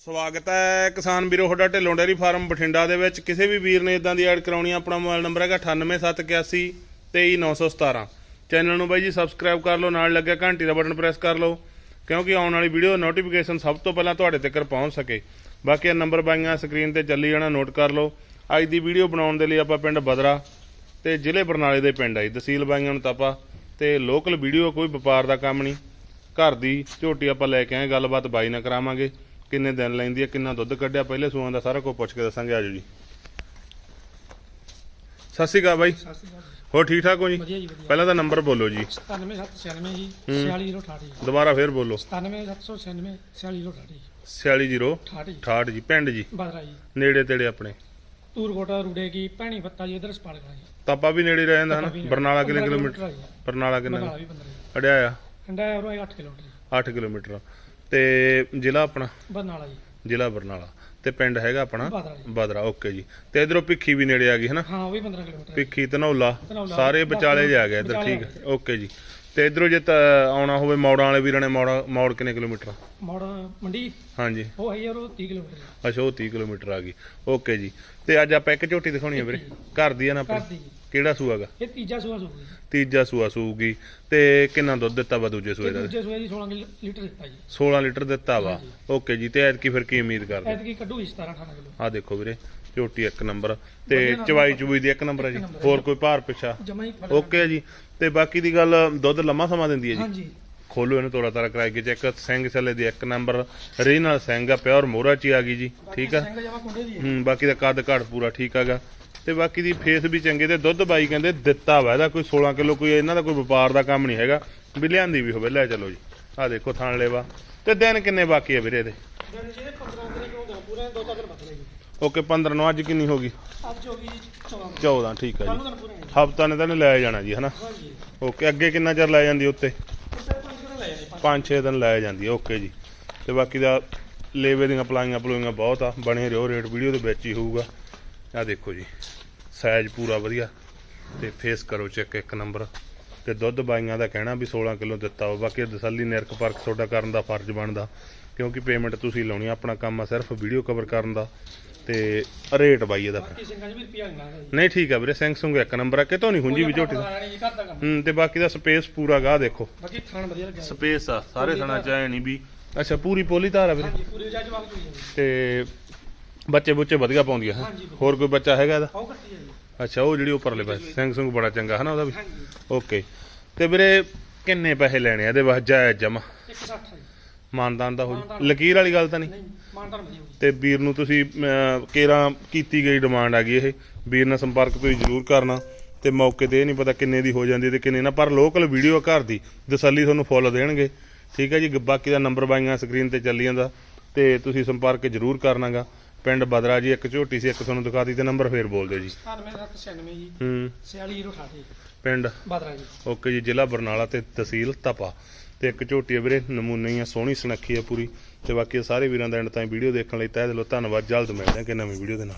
ਸਵਾਗਤ ਹੈ ਕਿਸਾਨ ਵੀਰੋ ਤੁਹਾਡਾ ਢਿੱਲੋਂ ਡੇਰੀ ਫਾਰਮ ਬਠਿੰਡਾ ਦੇ ਵਿੱਚ। ਕਿਸੇ ਵੀ ਵੀਰ ਨੇ ਇਦਾਂ ਦੀ ਐਡ ਕਰਾਉਣੀ ਆ, ਆਪਣਾ ਮੋਬਾਈਲ ਨੰਬਰ ਹੈਗਾ 98781 23917 ਚੈਨਲ ਨੂੰ ਬਾਈ ਜੀ ਸਬਸਕ੍ਰਾਈਬ ਕਰ ਲਓ ਨਾਲ ਲੱਗਿਆ ਘੰਟੀ ਦਾ ਬਟਨ ਪ੍ਰੈਸ ਕਰ ਲਓ ਕਿਉਂਕਿ ਆਉਣ ਵਾਲੀ ਵੀਡੀਓ ਨੋਟੀਫਿਕੇਸ਼ਨ ਸਭ ਤੋਂ ਪਹਿਲਾਂ ਤੁਹਾਡੇ ਤੱਕ ਪਹੁੰਚ ਸਕੇ। ਬਾਕੀ ਇਹ ਨੰਬਰ ਬਾਈਆਂ ਸਕਰੀਨ ਤੇ ਚੱਲੀ ਜਾਣਾ ਨੋਟ ਕਰ ਲਓ। ਅੱਜ ਦੀ ਵੀਡੀਓ ਬਣਾਉਣ ਦੇ ਲਈ ਆਪਾਂ ਪਿੰਡ ਬਦਰਾ ਤੇ ਜ਼ਿਲ੍ਹੇ ਬਰਨਾਲੇ ਦੇ ਪਿੰਡ ਆਈ ਤਹਿਸੀਲ ਬਾਈਆਂ ਨੂੰ ਤਾਪਾ ਤੇ ਲੋਕਲ ਵੀਡੀਓ ਕੋਈ ਵਪਾਰ ਦਾ ਕੰਮ ਨਹੀਂ। ਘਰ ਦੀ ਝੋਟੀ ਆਪਾਂ ਲੈ ਕੇ ਆਏ ਗੱਲਬਾਤ ਬਾਈ ਨਾਲ ਕਰਾਵਾਂਗੇ। ਕਿੰਨੇ ਦਿਨ ਲੈਂਦੀ ਹੈ ਕਿੰਨਾ ਦੁੱਧ ਕੱਢਿਆ ਪਹਿਲੇ ਸੂਆਂ ਦਾ ਸਾਰਾ ਕੁਝ ਪੁੱਛ ਕੇ ਦੱਸਾਂਗੇ ਆਜੋ ਜੀ। ਸਤਿ ਸ਼੍ਰੀ ਅਕਾਲ ਬਾਈ। ਹੋਰ ਠੀਕ ਠਾਕ ਹੋ ਜੀ? ਪਹਿਲਾਂ ਤਾਂ ਨੰਬਰ ਬੋਲੋ ਜੀ। 97796 ਜੀ 46068 ਜੀ। ਦੁਬਾਰਾ ਫੇਰ ਬੋਲੋ। 97796 46068 ਜੀ। 460 68 ਜੀ 68 ਜੀ। ਪਿੰਡ ਜੀ। ਬਦਰਾ ਜੀ। ਨੇੜੇ ਤੇੜੇ ਆਪਣੇ। ਤੂਰਕੋਟਾ ਰੂੜੇ ਕੀ ਭੈਣੀ ਫੱਤਾ ਜੀ ਇਧਰ ਸਪਾਲਕਾ ਜੀ। ਤਾਪਾ ਵੀ ਨੇੜੇ ਰਹਿ ਜਾਂਦਾ ਹਨਾ। ਬਰਨਾਲਾ ਕਿੰਨੇ 15 ਕਿਲੋਮੀਟਰ। ਬਰਨਾਲਾ ਕਿੰਨਾ ਬਰਨਾਲਾ ਵੀ 15 ਜੀ। ਅੜਿਆ ਆ? ਹੈ ਉਹ 8 ਕਿਲੋਮੀਟਰ ਜੀ। 8 ਕਿਲੋਮੀਟਰ। ਤੇ ਜ਼ਿਲ੍ਹਾ ਆਪਣਾ? ਬਰਨਾਲਾ ਜੀ। ਜ਼ਿਲ੍ਹਾ ਬਰਨਾਲਾ। ਤੇ ਪਿੰਡ ਹੈਗਾ ਆਪਣਾ? ਬਦਰਾ ਜੀ। ਬਦਰਾ ਓਕੇ ਜੀ। ਤੇ ਇਧਰੋਂ ਭਿੱਖੀ ਵੀ ਨੇੜੇ ਆ ਗਈ ਹਨਾ? ਹਾਂ ਉਹ ਵੀ 15 ਕਿਲੋਮੀਟਰ। ਹੈ। ਭਿੱਖੀ ਧਨੌਲਾ। ਧਨੌਲਾ, ਸਾਰੇ ਵਿਚਾਲੇ ਜਾ ਗਿਆ ਇੱਧਰ ਵਿਚਾਲੇ ਠੀਕ ਓਕੇ ਜੀ। ਤੇ ਇਧਰੋਂ ਜੇ ਤਾਂ ਆਉਣਾ ਹੋਵੇ ਮੌੜਾਂ ਵਾਲੇ ਵੀਰਾਂ ਨੇ ਮੌੜ ਮੌੜ ਕਿੰਨੇ ਕਿਲੋਮੀਟਰ? ਮੋੜ ਮੰਡੀ? ਹਾਂਜੀ। ਉਹ ਹੈ ਯਾਰ ਉਹ 30 ਕਿਲੋਮੀਟਰ। ਅੱਛਾ ਉਹ 30 ਕਿਲੋਮੀਟਰ ਆ ਗਈ। ਓਕੇ ਜੀ। ਤੇ ਅੱਜ ਆਪਾਂ ਇੱਕ ਝੋਟੀ ਦਿਖਾਉਣੀ ਹੈ ਵੀਰੇ। ਘਰ ਦੀ ਆ ਨਾ ਘਰ ਆਪਣੀ ਦੀ ਜੀ। ਕਿਹੜਾ ਸੂਆਗਾ ਇਹ ਤੀਜਾ ਸੂਆ ਸੂਗੀ। ਤੀਜਾ ਸੂਆ ਸੂਗੀ। ਤੇ ਕਿੰਨਾ ਦੁੱਧ ਦਿੱਤਾ ਵਾ ਦੂਜੇ ਸੂਏ ਦਾ? ਦੂਜੇ ਸੂਏ ਦੀ 16 ਕਿਲੋ- ਲੀਟਰ ਦਿੱਤਾ ਜੀ। 16 ਲੀਟਰ ਦਿੱਤਾ ਵਾ। ਓਕੇ ਜੀ ਤੇ ਐਤਕੀ ਫਿਰ ਕੀ ਉਮੀਦ ਕਰਦੇ? ਐਤਕੀ ਕੱਢੂਗੀ 17 18 ਕਿਲੋ। ਆ ਦੇਖੋ ਵੀਰੇ ਝੋਟੀ ਇੱਕ ਨੰਬਰ। ਤੇ ਚਵਾਈ ਚੁਬਈ ਦੀ ਇੱਕ ਨੰਬਰ ਹੈ ਜੀ। ਹੋਰ ਕੋਈ ਭਾਰ ਪਿੱਛਾ? ਓਕੇ ਜੀ। ਤੇ ਬਾਕੀ ਦੀ ਗੱਲ ਦੁੱਧ ਲੰਮਾ ਸਮਾਂ ਦਿੰਦੀ ਹੈ ਜੀ? ਹਾਂਜੀ। ਖੋਲੋ ਇਹਨੂੰ ਤੋੜਾ ਤਾਰਾ ਕਰਾਈ ਕੇ ਚੈੱਕ। ਸਿੰਘ ਥੱਲੇ ਦੀ ਇੱਕ ਨੰਬਰ। ਰੀਨਲ ਸਿੰਘ ਆ ਪਿਓਰ ਮੋਹਰਾ ਚ ਆ ਗਈ ਜੀ। ਠੀਕ ਆ? ਹੈ। ਬਾਕੀ ਦਾ ਕੱਦ ਘਾਟ ਪੂਰਾ ਠੀਕ ਹੈਗਾ ਤੇ ਬਾਕੀ ਦੀ ਫੇਸ ਵੀ ਚੰਗੇ ਤੇ ਦੁੱਧ ਬਾਈ ਕਹਿੰਦੇ ਦਿੱਤਾ ਵਾ, ਇਹਦਾ ਕੋਈ 16 ਕਿਲੋ ਕੋਈ ਇਹਨਾਂ ਦਾ ਕੋਈ ਵਪਾਰ ਦਾ ਕੰਮ ਨਹੀਂ ਹੈਗਾ। ਵੀ ਲਿਆਂਦੀ ਵੀ ਹੋਵੇ, ਲੈ ਚਲੋ ਜੀ। ਆ ਦੇਖੋ ਥਾਣ ਲੈਵਾ। ਤੇ ਦਿਨ ਕਿੰਨੇ ਬਾਕੀ ਆ ਵੀਰੇ ਇਹਦੇ? ਦਿਨ ਜਿਹਦੇ 15 ਦਿਨ ਕਿਉਂ ਦਿਨ ਪੂਰੇ ਦੋ ਚਾਰ ਦਿਨ ਜੀ ਓਕੇ 15 ਨੂੰ ਅੱਜ ਕਿੰਨੀ ਹੋ ਗਈ? ਅੱਜ ਹੋ ਗਈ 14 14 ਠੀਕ ਆ ਜੀ। ਹਫਤਾ ਨੇ ਤਾਂ ਇਹਨੇ ਲੈ ਜਾਣਾ ਜੀ, ਹਨਾ? ਹਾਂਜੀ ਓਕੇ, ਅੱਗੇ ਕਿੰਨਾ ਚਿਰ ਲੈ ਜਾਂਦੀ ਉੱਤੇ? ਪੰਜ ਦਿਨ 5-6 ਦਿਨ ਲੈ ਜਾਂਦੀ ਓਕੇ ਜੀ। ਤੇ ਬਾਕੀ ਦਾ ਲੇਵੇ ਦੀਆਂ ਪਲਾਈਆਂ ਪਲੂਈਆਂ ਬਹੁਤ ਆ, ਬਣੇ ਰਿਓ ਰੇਟ ਵੀਡੀਓ ਦੇ ਵਿੱਚ ਹੀ ਹੋਊਗਾ। ਆ ਦੇਖੋ ਜੀ ਸਾਈਜ਼ ਪੂਰਾ ਵਧੀਆ। ਤੇ ਫੇਸ ਕਰੋ ਚੈੱਕ ਇੱਕ ਨੰਬਰ ਤੇ ਦੁੱਧ ਬਾਈਆਂ ਦਾ ਕਹਿਣਾ ਵੀ 16 ਕਿਲੋ ਦਿੱਤਾ ਵਾ ਬਾਕੀ ਦਸੱਲੀ ਨਿਰਖ ਪਰਖ ਤੁਹਾਡਾ ਕਰਨ ਦਾ ਫਰਜ਼ ਬਣਦਾ। ਕਿਉਂਕਿ ਪੇਮੈਂਟ ਤੁਸੀਂ ਲਾਉਣੀ ਆਪਣਾ ਕੰਮ ਆ ਸਿਰਫ ਵੀਡੀਓ ਕਵਰ ਕਰਨ ਦਾ। ਤੇ ਰੇਟ ਬਾਈ ਇਹਦਾ ਨਹੀਂ ਠੀਕ ਆ ਵੀਰੇ ਸੈਮਸੰਗ ਇੱਕ ਨੰਬਰ ਆ ਕਿਤੋਂ ਨਹੀਂ ਹੁੰਜੀ ਵੀ ਝੋਟੀ ਦਾ ਹੂੰ ਤੇ ਬਾਕੀ ਦਾ ਸਪੇਸ ਪੂਰਾ ਗਾ ਦੇਖੋ। ਬਾਕੀ ਥਾਣ ਵਧੀਆ ਲੱਗਿਆ ਜੀ। ਸਪੇਸ ਆ ਸਾਰੇ ਥਣਾ ਚਾਹੇ ਨਹੀਂ ਵੀ। ਅੱਛਾ ਪੂਰੀ ਪੋਲੀ ਧਾਰ ਆ ਵੀਰੇ। ਤੇ ਬੱਚੇ ਬੁੱਚੇ ਵਧੀਆ ਪਾਉਂਦੀ ਆ ਹੈਂ? ਹਾਂਜੀ। ਹੋਰ ਕੋਈ ਬੱਚਾ ਹੈਗਾ ਇਹਦਾ? ਆਉ ਕੱਟੀ ਹੈ ਜੀ। ਅੱਛਾ ਉਹ ਜਿਹੜੀ ਉੱਪਰਲੇ ਪਾਸੇ ਸਿੰਘ ਸਿੰਘ ਬੜਾ ਚੰਗਾ ਹੈ ਨਾ ਉਹਦਾ ਵੀ? ਹਾਂਜੀ। ਓਕੇ। ਤੇ ਵੀਰੇ ਕਿੰਨੇ ਪੈਸੇ ਲੈਣੇ ਆ? ਇਹਦੇ ਵਾਸਤੇ ਜਾਇਜ਼ ਜਮਾ 160 ਹੈ ਜੀ। ਮਾਨਦਾਨ ਦਾ ਹੋ। ਲਕੀਰ ਵਾਲੀ ਗੱਲ ਤਾਂ ਨਹੀਂ? ਨਹੀਂ ਮਾਨਦਾਰ ਵਧੀਆ ਹੋਈ ਤੇ ਵੀਰ ਨੂੰ ਤੁਸੀਂ ਅਮ, ਕੇਰਾਂ ਕੀਤੀ ਗਈ ਡਿਮਾਂਡ ਆ ਗਈ ਇਹ? ਵੀਰ ਨਾਲ ਸੰਪਰਕ ਤੁਸੀਂ ਜ਼ਰੂਰ ਕਰਨਾ। ਤੇ ਮੌਕੇ ਤੇ ਇਹ ਨਹੀਂ ਪਤਾ ਕਿੰਨੇ ਦੀ ਹੋ ਜਾਂਦੀ ਤੇ ਕਿੰਨੇ ਨਾ ਪਰ ਲੋਕਲ ਵੀਡੀਓ ਘਰ ਦੀ। ਤਸੱਲੀ ਤੁਹਾਨੂੰ ਫੁੱਲ ਦੇਣਗੇ। ਠੀਕ ਹੈ ਜੀ? ਬਾਕੀ ਦਾ ਨੰਬਰ ਬਾਈਆਂ ਸਕਰੀਨ ਤੇ ਚੱਲੀ ਜਾਂਦਾ। ਤੇ ਤੁਸੀਂ ਸੰਪਰਕ ਜ਼ਰੂਰ ਕਰਨਾਗਾ। ਪਿੰਡ ਬਦਰਾ ਜੀ ਇੱਕ ਝੋਟੀ ਸੀ ਇੱਕ ਤੁਹਾਨੂੰ ਦਿਖਾਤੀ ਤੇ ਨੰਬਰ ਫੇਰ ਬੋਲ ਦਿਓ ਜੀ 9796 ਜੀ। ਹੂੰ। 46068 ਪਿੰਡ। ਬਾਦਰਾ ਜੀ। ਓਕੇ ਜੀ ਜ਼ਿਲ੍ਹਾ ਬਰਨਾਲਾ ਤੇ ਤਹਿਸੀਲ ਤਪਾ। ਤੇ ਇੱਕ ਝੋਟੀ ਆ ਵੀਰੇ ਨਮੂਨੇ ਆ ਸੋਹਣੀ ਸੁਨੱਖੀ ਆ ਪੂਰੀ। ਤੇ ਬਾਕੀ ਸਾਰੇ ਵੀਰਾਂ ਦਾ ਐਂਡ ਤਾਈਂ ਵੀਡੀਓ ਦੇਖਣ ਲਈ ਤਹਿ ਦਿਲੋਂ ਧੰਨਵਾਦ। ਜਲਦ ਮਿਲਦੇ ਹਾਂ ਕਿ ਨਵੀਂ ਵੀਡੀਓ ਦੇ ਨਾਲ।